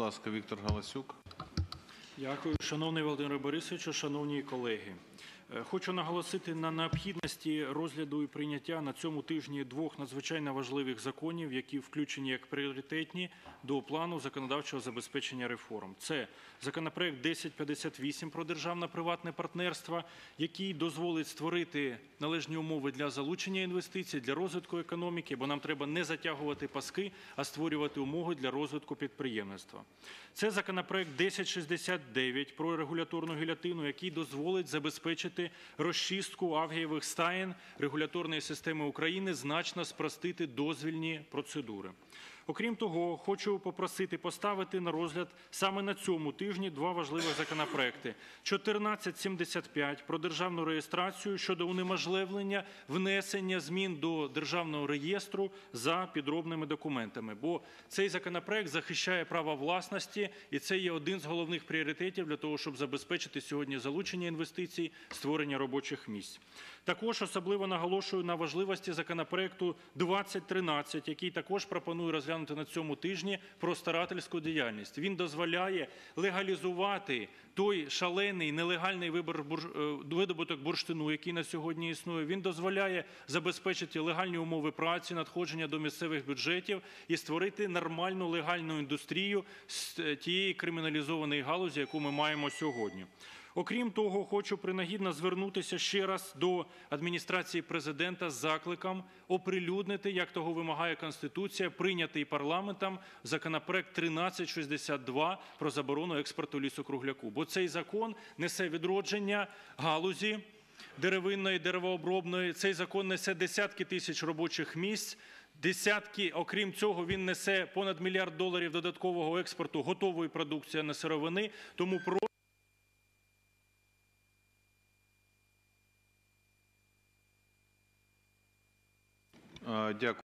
Будь ласка, Віктор Галасюк. Дякую, шановний Володимир Борисовичу, шановні колеги. Е, Хочу наголосити на необхідності розгляду і прийняття на цьому тижні двох надзвичайно важливих законів, які включені як пріоритетні до плану законодавчого забезпечення реформ. Це законопроект 1058 про державно-приватне партнерство, який дозволить створити належні умови для залучення інвестицій, для розвитку економіки, бо нам треба не затягувати паски, а створювати умови для розвитку підприємництва. Це законопроект 1069 про регуляторну гілятину, який дозволить забезпечити розчистку авгієвих стаєн регуляторної системи України, значно спростити дозвільні процедури. Окрім того, хочу попросити поставити на розгляд саме на цьому тижні два важливих законопроекти: 1475 про державну реєстрацію щодо унеможливлення внесення змін до державного реєстру за підробними документами. Бо цей законопроект захищає право власності, і це є один з головних пріоритетів для того, щоб забезпечити сьогодні залучення інвестицій, створення робочих місць. Також особливо наголошую на важливості законопроекту 2013, який також пропоную розглянути на цьому тижні про старательську діяльність. Він дозволяє легалізувати той шалений нелегальний вибор е, видобуток бурштину, який на сьогодні існує. Він дозволяє забезпечити легальні умови праці, надходження до місцевих бюджетів і створити нормальну легальну індустрію з е, тієї криміналізованої галузі, яку ми маємо сьогодні. Окрім того, хочу принагідно звернутися ще раз до адміністрації президента з закликом оприлюднити, як того вимагає Конституція, прийнятий парламентом законопроект 1362 про заборону експорту лісокругляку. Бо цей закон несе відродження галузі деревинної, деревообробної. Цей закон несе десятки тисяч робочих місць. Десятки, окрім цього, він несе понад мільярд доларів додаткового експорту готової продукції а не сировини. Тому про Дякую.